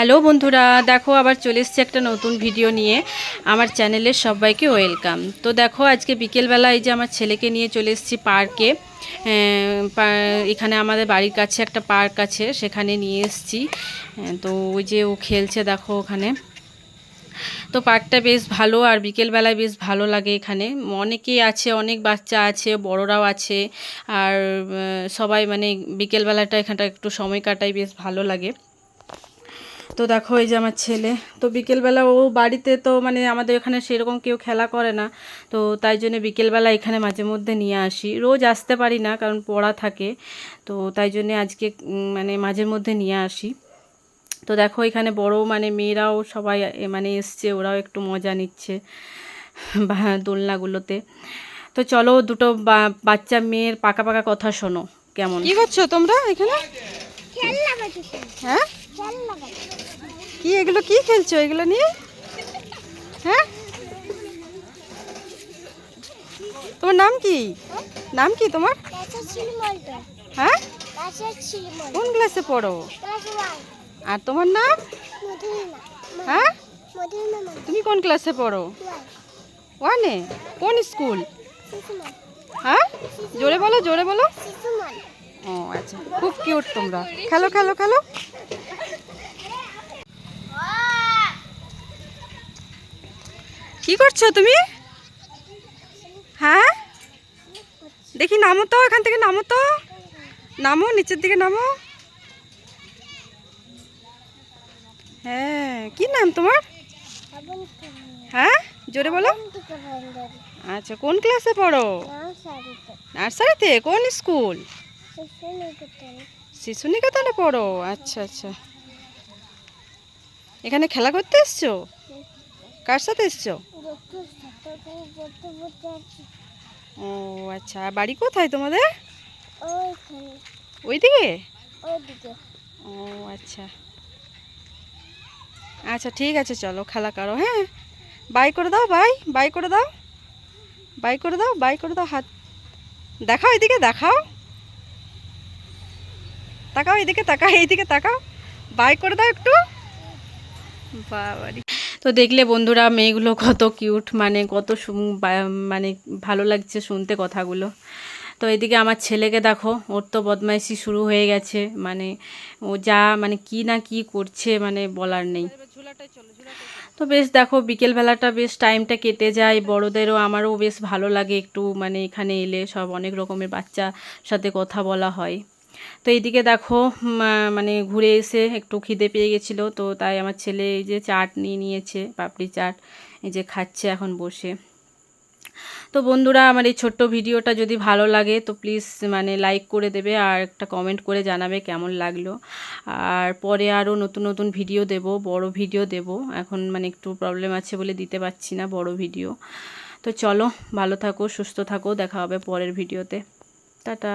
Hello বন্ধুরা, দেখো আবার চলে এসছি একটা নতুন ভিডিও নিয়ে। আমার চ্যানেলের সবাইকে ওয়েলকাম তো দেখো, আজকে বিকেলবেলা এই যে আমার ছেলেকে নিয়ে চলে এসেছি পার্কে। এখানে আমাদের বাড়ির কাছে একটা পার্ক আছে, সেখানে নিয়ে এসছি। তো ওই যে ও খেলছে দেখো ওখানে। তো পার্কটা বেশ ভালো, আর বিকেলবেলায় বেশ ভালো লাগে এখানে। অনেকেই আছে, অনেক বাচ্চা আছে, বড়রাও আছে, আর সবাই মানে বিকেলবেলাটা এখানটা একটু সময় কাটাই বেশ ভালো লাগে। তো দেখো এই যে আমার ছেলে। তো বিকেলবেলা ও বাড়িতে তো মানে আমাদের এখানে সেরকম কেউ খেলা করে না। তো তাই জন্য বিকেলবেলা এখানে মাঝে মধ্যে নিয়ে আসি। রোজ আসতে পারি না কারণ পড়া থাকে। তো তাই জন্যে আজকে মানে মাঝে মধ্যে নিয়ে আসি। তো দেখো এখানে বড় মানে মেয়েরাও সবাই মানে এসছে ওরাও একটু মজা নিচ্ছে বা দোলনাগুলোতে। তো চলো দুটো বা- বাচ্চা মেয়ের পাকা পাকা কথা শোনো কেমন? কি করছ তোমরা এখানে? হ্যাঁ? কি, এগুলো কি খেলছো? এগুলো নিয়ে? হ্যাঁ? তোমার নাম কি? নাম কি তোমার? হ্যাঁ? কোন ক্লাসে পড়ো? আর তোমার নাম? হ্যাঁ? তুমি কোন ক্লাসে পড়ো? ওয়ানে? কোন স্কুল? হ্যাঁ? জোরে বলো জোরে বলো। ও আচ্ছা। খুব কিউট তোমরা। খেলো খেলো খেলো। কি করছ তুমি? হ্যাঁ? দেখি নামো তো, এখান থেকে নামো তো। নামো, নিচের দিকে নামো। হ্যাঁ কি নাম তোমার? হ্যাঁ জোরে বলো। আচ্ছা কোন ক্লাসে পড়ো? নার্সারিতে, কোন স্কুল? শিশু নিকেতনে পড়ো। আচ্ছা আচ্ছা। এখানে খেলা করতে এসছো? কার সাথে এসছো? ও আচ্ছা। বাড়ি কোথায় তোমাদের? ওইদিকে। ও আচ্ছা। আচ্ছা ঠিক আছে চলো খেলা করো হ্যাঁ? বাই করে দাও বাই। বাই করে দাও। বাই করে দাও বাই করে দাও হাত। দেখাও এদিকে দেখাও। তাকাও এদিকে তাকাও এইদিকে তাকাও। বাই করে দাও একটু। বাবারি। তো দেখলে বন্ধুরা মেয়েগুলো কত কিউট মানে কত মানে ভালো লাগছে শুনতে কথাগুলো। তো এদিকে আমার ছেলেকে দেখো, ওর তো বদমাইশি শুরু হয়ে গেছে মানে ও যা মানে কি না কি করছে মানে বলার নেই। তো বেশ দেখো, বিকেলবেলাটা বেশ টাইমটা কেটে যায়, বড়দেরও, আমারও বেশ ভালো লাগে একটু মানে এখানে এলে সব অনেক রকমের বাচ্চা সাথে কথা বলা হয়। তো এইদিকে দেখো মানে ঘুরে এসে একটু খিদে পেয়ে গেছিল, তো তাই আমার ছেলে এই যে চাট নিয়ে নিয়েছে, পাপড়ি চাট, এই যে খাচ্ছে এখন বসে। তো বন্ধুরা, আমার এই ছোট্ট ভিডিওটা যদি ভালো লাগে, তো প্লিজ মানে লাইক করে দেবে আর একটা কমেন্ট করে জানাবে কেমন লাগল। আর পরে আরও নতুন নতুন ভিডিও দেব, বড় ভিডিও দেব। এখন মানে একটু প্রবলেম আছে বলে দিতে পারছি না বড় ভিডিও। তো চলো, ভালো থাকো, সুস্থ থাকো, দেখা হবে পরের ভিডিওতে। টাটা।